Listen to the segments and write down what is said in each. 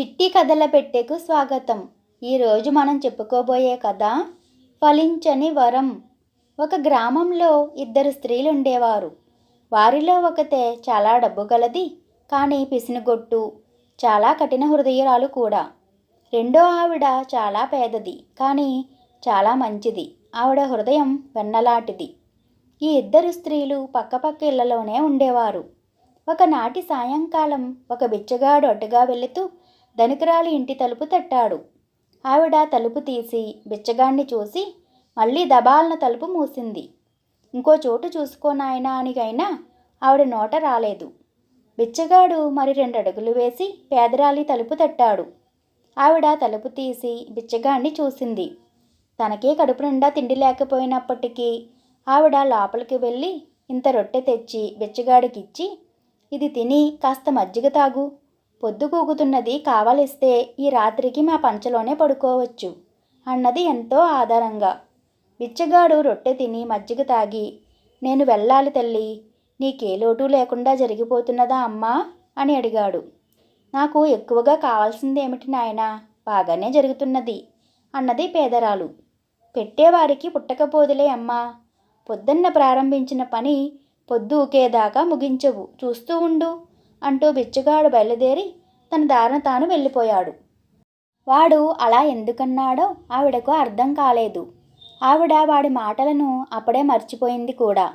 చిట్టి కథల పెట్టెకు స్వాగతం. ఈరోజు మనం చెప్పుకోబోయే కథ ఫలించని వరం. ఒక గ్రామంలో ఇద్దరు స్త్రీలు ఉండేవారు వారిలో ఒకతే చాలా డబ్బు గలది కానీ పిసినగొట్టు చాలా కఠిన హృదయరాలు కూడా. రెండో ఆవిడ చాలా పేదది కానీ చాలా మంచిది. ఆవిడ హృదయం వెన్నలాంటిది. ఈ ఇద్దరు స్త్రీలు పక్కపక్క ఇళ్ళలోనే ఉండేవారు. ఒకనాటి సాయంకాలం ఒక బిచ్చగాడు అడ్డుగా వెళుతూ ధనికరాలి ఇంటి తలుపు తట్టాడు. ఆవిడ తలుపు తీసి బిచ్చగాడిని చూసి మళ్ళీ దబాలన తలుపు మూసింది. ఇంకో చోటు చూసుకో నాయనా అనికైనా ఆవిడ నోట రాలేదు. బిచ్చగాడు మరి రెండు అడుగులు వేసి పేదరాలి తలుపు తట్టాడు. ఆవిడ తలుపు తీసి బిచ్చగాడిని చూసింది. తనకే కడుపు నిండా తిండి లేకపోయినప్పటికీ ఆవిడ లోపలికి వెళ్ళి ఇంత రొట్టె తెచ్చి బిచ్చగాడికిచ్చి ఇది తిని కాస్త మజ్జిగ తాగు. పొద్దుకూగుతున్నది కావలిస్తే ఈ రాత్రికి మా పంచలోనే పడుకోవచ్చు అన్నది ఎంతో ఆధారంగా బిచ్చగాడు రొట్టె తిని మజ్జిగ తాగి నేను వెళ్ళాలి తల్లి నీకే లోటు లేకుండా జరిగిపోతున్నదా అమ్మా అని అడిగాడు. నాకు ఎక్కువగా కావాల్సిందేమిటి నాయన? బాగానే జరుగుతున్నది అన్నది పేదరాలు. పెట్టేవారికి పుట్టకపోదులే అమ్మా. పొద్దున్న ప్రారంభించిన పని పొద్దు ఊకేదాకా ముగించవు. చూస్తూ ఉండు. అంటూ బిచ్చగాడు బయలుదేరి తన దారిన తాను వెళ్ళిపోయాడు. వాడు అలా ఎందుకన్నాడో ఆవిడకు అర్థం కాలేదు. ఆవిడ వాడి మాటలను అప్పుడే మర్చిపోయింది కూడా.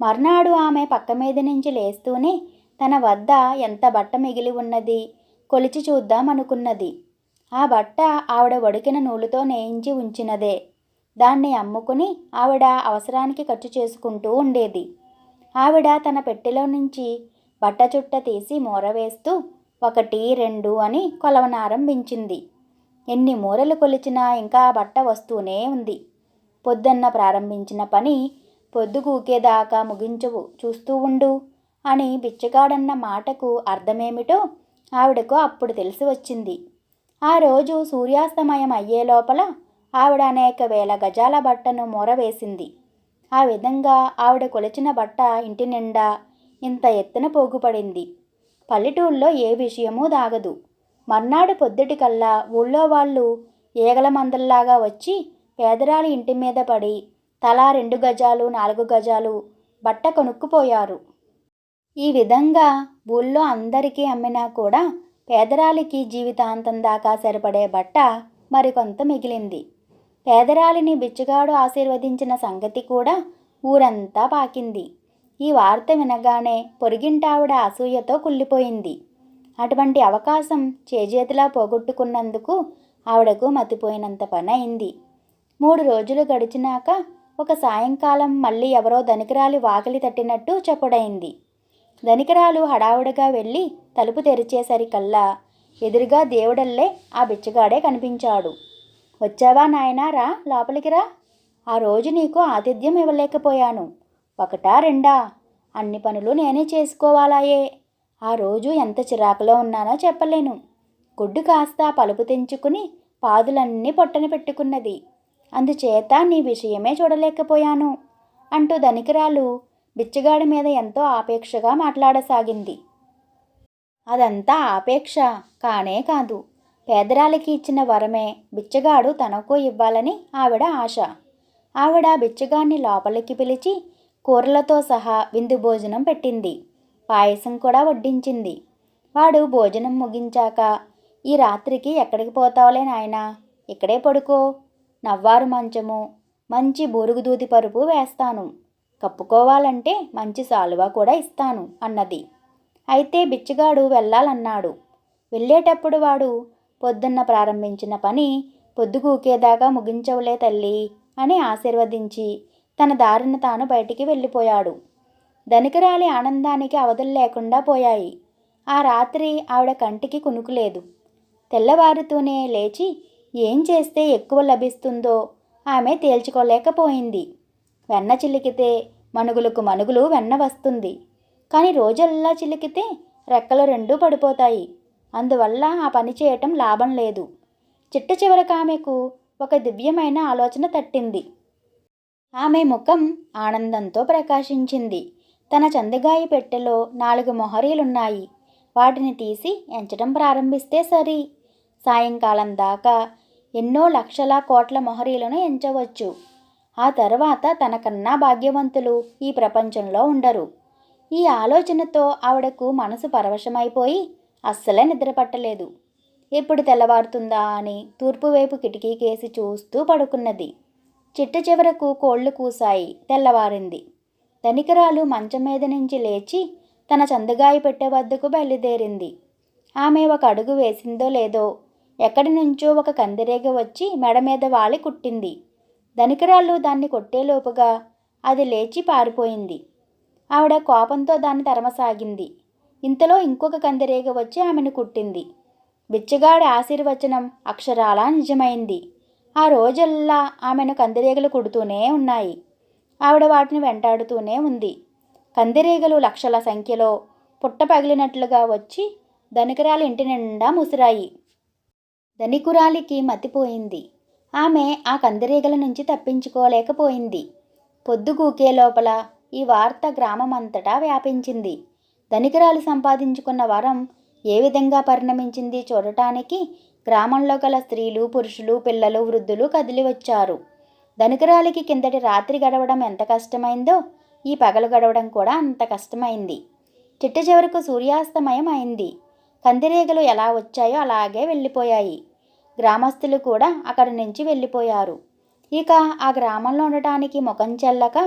మర్నాడు ఆమె పక్క మీద నుంచి లేస్తూనే తన వద్ద ఎంత బట్ట మిగిలి ఉన్నది? కొలిచి చూద్దామనుకున్నది ఆ బట్ట ఆవిడ వడికిన నూలుతో నేయించి ఉంచినదే. దాన్ని అమ్ముకుని ఆవిడ అవసరానికి ఖర్చు చేసుకుంటూ ఉండేది. ఆవిడ తన పెట్టెలో నుంచి బట్ట చుట్ట తీసి మూరవేస్తూ ఒకటి రెండు అని కొలవనారంభించింది ఎన్ని మూరలు కొలిచినా ఇంకా బట్ట వస్తూనే ఉంది. పొద్దున్న ప్రారంభించిన పని పొద్దుగూకేదాకా ముగించవు చూస్తూ ఉండు అని బిచ్చగాడన్న మాటకు అర్థమేమిటో ఆవిడకు అప్పుడు తెలిసి వచ్చింది. ఆ రోజు సూర్యాస్తమయం అయ్యే లోపల ఆవిడ అనేక వేల గజాల బట్టను మూరవేసింది ఆ విధంగా ఆవిడ కొలిచిన బట్ట ఇంటి నిండా ఇంత ఎత్తున పోగుపడింది. పల్లెటూళ్ళలో ఏ విషయమూ దాగదు. మర్నాడు పొద్దుటికల్లా ఊళ్ళో వాళ్ళు ఏగల మందల్లాగా వచ్చి పేదరాలి ఇంటి మీద పడి తలా రెండు గజాలు నాలుగు గజాలు బట్ట కొనుక్కుపోయారు. ఈ విధంగా ఊళ్ళో అందరికీ అమ్మినా కూడా పేదరాలికి జీవితాంతం దాకా సరిపడే బట్ట మరికొంత మిగిలింది. పేదరాలిని బిచ్చగాడు ఆశీర్వదించిన సంగతి కూడా ఊరంతా పాకింది. ఈ వార్త వినగానే పొరిగింటావిడ అసూయతో కుళ్ళిపోయింది. అటువంటి అవకాశం చేజేతిలా పోగొట్టుకున్నందుకు ఆవిడకు మతిపోయినంత పని అయింది మూడు రోజులు గడిచినాక ఒక సాయంకాలం మళ్ళీ ఎవరో ధనికరాలి వాకిలి తట్టినట్టు చెప్పుడైంది ధనికరాలు హడావుడిగా వెళ్ళి తలుపు తెరిచేసరికల్లా ఎదురుగా దేవుడల్లే ఆ బిచ్చగాడే కనిపించాడు. వచ్చావా నాయనా? రా లోపలికి రా. ఆ రోజు నీకు ఆతిథ్యం ఇవ్వలేకపోయాను. ఒకటా రెండా? అన్ని పనులు నేనే చేసుకోవాలాయే. ఆ రోజు ఎంత చిరాకులో ఉన్నానో చెప్పలేను. గుడ్డు కాస్త పలుపు తెంచుకుని పాదులన్నీ పొట్టన పెట్టుకున్నది. అందుచేత నీ విషయమే చూడలేకపోయాను. అంటూ ధనికరాలు బిచ్చగాడి మీద ఎంతో ఆపేక్షగా మాట్లాడసాగింది. అదంతా ఆపేక్ష కానే కాదు. పేదరాలికి ఇచ్చిన వరమే బిచ్చగాడు తనకు ఇవ్వాలని ఆవిడ ఆశ. ఆవిడ బిచ్చగాడిని లోపలికి పిలిచి కూరలతో సహా విందు భోజనం పెట్టింది. పాయసం కూడా వడ్డించింది. వాడు భోజనం ముగించాక ఈ రాత్రికి ఎక్కడికి పోతావులే నాయనా? ఇక్కడే పడుకో. నవ్వారు మంచము. మంచి బూరుగుదూది పరుపు వేస్తాను. కప్పుకోవాలంటే మంచి సాలువా కూడా ఇస్తాను అన్నది. అయితే బిచ్చగాడు వెళ్ళాలన్నాడు. వెళ్ళేటప్పుడు వాడు పొద్దున్న ప్రారంభించిన పని పొద్దుగూకేదాకా ముగించవులే తల్లి అని ఆశీర్వదించి తన దారిన తాను బయటికి వెళ్ళిపోయాడు. ధనికరాలి ఆనందానికి అవధులు లేకుండా పోయాయి. ఆ రాత్రి ఆవిడ కంటికి కునుకులేదు. తెల్లవారుతూనే లేచి ఏం చేస్తే ఎక్కువ లభిస్తుందో ఆమె తేల్చుకోలేకపోయింది. వెన్న చిలికితే మనుగులకు మనుగులు వెన్న వస్తుంది. కానీ రోజల్లా చిలికితే రెక్కలు రెండూ పడిపోతాయి. అందువల్ల ఆ పని చేయటం లాభం లేదు. చిట్ట చివరకు ఆమెకు ఒక దివ్యమైన ఆలోచన తట్టింది. ఆమె ముఖం ఆనందంతో ప్రకాశించింది. తన చందగాయి పెట్టెలో నాలుగు మొహరీలున్నాయి. వాటిని తీసి ఎంచడం ప్రారంభిస్తే సరి. సాయంకాలం దాకా ఎన్నో లక్షల కోట్ల మొహరీలను ఎంచవచ్చు. ఆ తర్వాత తనకన్నా భాగ్యవంతులు ఈ ప్రపంచంలో ఉండరు. ఈ ఆలోచనతో ఆవిడకు మనసు పరవశమైపోయి అస్సలే నిద్రపట్టలేదు. ఎప్పుడు తెల్లవారుతుందా అని తూర్పు వైపు కిటికీ కేసి చూస్తూ పడుకున్నది. చిట్ట చివరకు కోళ్ళు కూసాయి తెల్లవారింది. ధనికరాలు మంచం మీద నుంచి లేచి తన చందుగాయి పెట్టే వద్దకు బయలుదేరింది. ఆమె ఒక అడుగు వేసిందో లేదో ఎక్కడి నుంచో ఒక కందిరేగ వచ్చి మెడ మీద వాలి కుట్టింది. ధనికరాలు దాన్ని కొట్టేలోపుగా అది లేచి పారిపోయింది. ఆవిడ కోపంతో దాన్ని తరమసాగింది. ఇంతలో ఇంకొక కందిరేగ వచ్చి ఆమెను కుట్టింది. బిచ్చగాడి ఆశీర్వచనం అక్షరాలా నిజమైంది. ఆ రోజల్లా ఆమెను కందిరీగలు కుడుతూనే ఉన్నాయి. ఆవిడ వాటిని వెంటాడుతూనే ఉంది. కందిరీగలు లక్షల సంఖ్యలో పుట్ట పగిలినట్లుగా వచ్చి ధనికురాలి ఇంటి నిండా ముసిరాయి. ధనికురాలికి మతిపోయింది ఆమె ఆ కందిరీగల నుంచి తప్పించుకోలేకపోయింది. పొద్దుగూకే లోపల ఈ వార్త గ్రామమంతటా వ్యాపించింది. ధనికురాలు సంపాదించుకున్న వరం ఏ విధంగా పరిణమించింది చూడటానికి గ్రామంలో గల స్త్రీలు పురుషులు పిల్లలు వృద్ధులు కదిలి వచ్చారు ధనికరాలికి కిందటి రాత్రి గడవడం ఎంత కష్టమైందో ఈ పగలు గడవడం కూడా అంత కష్టమైంది. చిట్ట చివరకు సూర్యాస్తమయం అయింది. కందిరీగలు ఎలా వచ్చాయో అలాగే వెళ్ళిపోయాయి. గ్రామస్తులు కూడా అక్కడి నుంచి వెళ్ళిపోయారు. ఇక ఆ గ్రామంలో ఉండటానికి ముఖం చెల్లక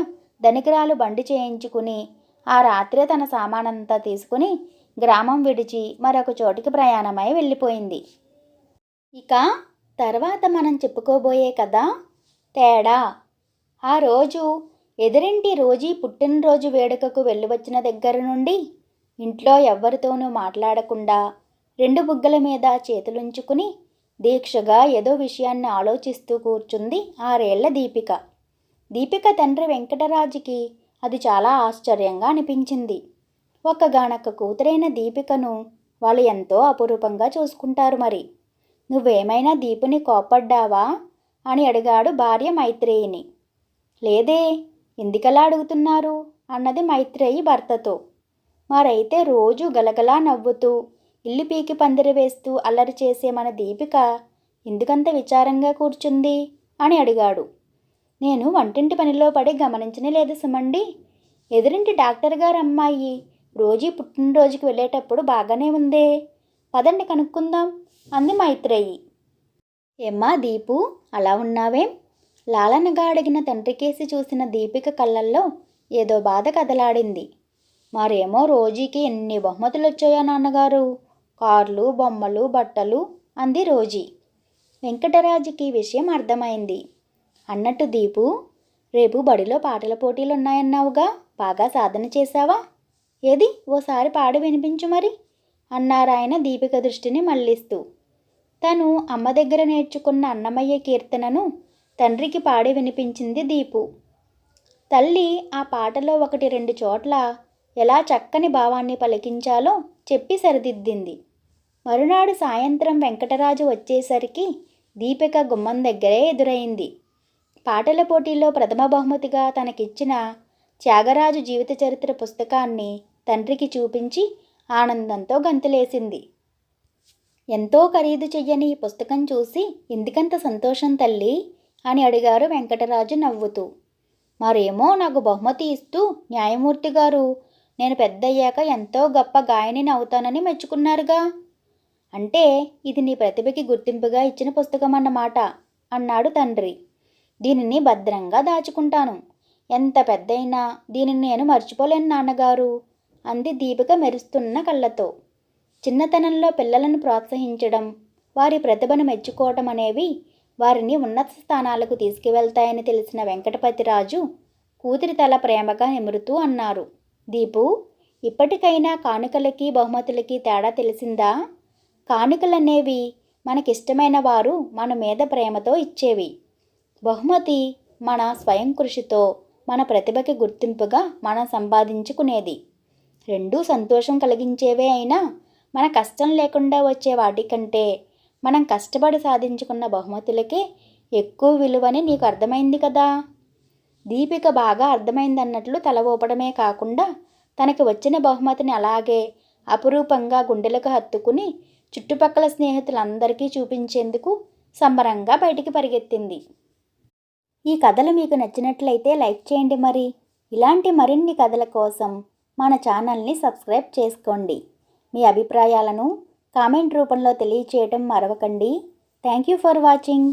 ధనికరాలు బండి చేయించుకుని ఆ రాత్రే తన సామానంతా తీసుకుని గ్రామం విడిచి మరొక చోటికి ప్రయాణమై వెళ్ళిపోయింది. ఇక తర్వాత మనం చెప్పుకోబోయే కదా తేడా. ఆ రోజు ఎదురింటి రోజీ పుట్టినరోజు వేడుకకు వెళ్ళి వచ్చిన దగ్గర నుండి ఇంట్లో ఎవ్వరితోనూ మాట్లాడకుండా రెండు బుగ్గల మీద చేతులుంచుకుని దీక్షగా ఏదో విషయాన్ని ఆలోచిస్తూ కూర్చుంది ఆరేళ్ళ దీపిక. దీపిక తండ్రి వెంకటరాజుకి అది చాలా ఆశ్చర్యంగా అనిపించింది. ఒక్కగానొక్క కూతురైన దీపికను వాళ్ళు ఎంతో అపురూపంగా చూసుకుంటారు మరి. నువ్వేమైనా దీపుని కోప్పడ్డావా? అని అడిగాడు భార్య మైత్రేయిని. లేదే ఎందుకలా అడుగుతున్నారు? అన్నది మైత్రేయి భర్తతో. మరైతే రోజు గలగలా నవ్వుతూ ఇల్లు పీకి పందిరి వేస్తూ అల్లరి చేసే మన దీపిక ఎందుకంత విచారంగా కూర్చుంది? అని అడిగాడు. నేను వంటింటి పనిలో పడి గమనించనే లేదు సుమండి. ఎదురింటి డాక్టర్ గారు అమ్మాయి రోజీ పుట్టినరోజుకి వెళ్ళేటప్పుడు బాగానే ఉందే. పదండి కనుక్కుందాం. అంది మైత్రేయి. ఏమ్మా దీపు అలా ఉన్నావేం? లాలనగా అడిగిన తండ్రికేసి చూసిన దీపిక కళ్ళల్లో ఏదో బాధ కదలాడింది. మరేమో రోజీకి ఎన్ని బహుమతులు వచ్చాయో నాన్నగారు? కార్లు బొమ్మలు బట్టలు అంది రోజీ. వెంకటరాజుకి విషయం అర్థమైంది. అన్నట్టు దీపు రేపు బడిలో పాటల పోటీలు ఉన్నాయన్నావుగా బాగా సాధన చేశావా? ఏది? ఓసారి పాడి వినిపించు మరి. అన్నారాయన దీపిక దృష్టిని మళ్ళిస్తూ తను అమ్మ దగ్గర నేర్చుకున్న అన్నమయ్య కీర్తనను తండ్రికి పాడి వినిపించింది దీపు. తల్లి ఆ పాటలో ఒకటి రెండు చోట్ల ఎలా చక్కని భావాన్ని పలికించాలో చెప్పి సరిదిద్దింది. మరునాడు సాయంత్రం వెంకటరాజు వచ్చేసరికి దీపిక గుమ్మం దగ్గరే ఎదురైంది. పాటల పోటీలో ప్రథమ బహుమతిగా తనకిచ్చిన త్యాగరాజు జీవిత చరిత్ర పుస్తకాన్ని తండ్రికి చూపించి ఆనందంతో గంతులేసింది. ఎంతో ఖరీదు చెయ్యని ఈ పుస్తకం చూసి ఎందుకంత సంతోషం తల్లి? అని అడిగారు వెంకటరాజు నవ్వుతూ. మరేమో నాకు బహుమతి ఇస్తూ న్యాయమూర్తి గారు నేను పెద్దయ్యాక ఎంతో గొప్ప గాయనిని అవుతానని మెచ్చుకున్నారుగా. అంటే ఇది నీ ప్రతిభకి గుర్తింపుగా ఇచ్చిన పుస్తకం అన్నమాట అన్నాడు తండ్రి. దీనిని భద్రంగా దాచుకుంటాను. ఎంత పెద్దయినా దీనిని నేను మర్చిపోలేను నాన్నగారు. అంది దీపిక మెరుస్తున్న కళ్ళతో. చిన్నతనంలో పిల్లలను ప్రోత్సహించడం వారి ప్రతిభను మెచ్చుకోవటం అనేవి వారిని ఉన్నత స్థానాలకు తీసుకువెళ్తాయని తెలిసిన వెంకటపతిరాజు కూతురి తల ప్రేమగా నిమురుతూ అన్నారు. దీపు ఇప్పటికైనా కానుకలకి బహుమతులకి తేడా తెలిసిందా? కానుకలనేవి మనకిష్టమైన వారు మన మీద ప్రేమతో ఇచ్చేవి. బహుమతి మన స్వయం కృషితో మన ప్రతిభకి గుర్తింపుగా మనం సంపాదించుకునేది. రెండూ సంతోషం కలిగించేవే అయినా మన కష్టం లేకుండా వచ్చే వాటికంటే మనం కష్టపడి సాధించుకున్న బహుమతులకే ఎక్కువ విలువని నీకు అర్థమైంది కదా? దీపిక బాగా అర్థమైందన్నట్లు తల ఊపడమే కాకుండా తనకి వచ్చిన బహుమతిని అలాగే అపురూపంగా గుండెలకు హత్తుకుని చుట్టుపక్కల స్నేహితులందరికీ చూపించేందుకు సంబరంగా బయటికి పరిగెత్తింది. ఈ కథలు మీకు నచ్చినట్లయితే లైక్ చేయండి మరి. ఇలాంటి మరిన్ని కథల కోసం మన ఛానల్ని సబ్స్క్రైబ్ చేసుకోండి. మీ అభిప్రాయాలను కామెంట్ రూపంలో తెలియచేయటం మరవకండి. Thank you for watching.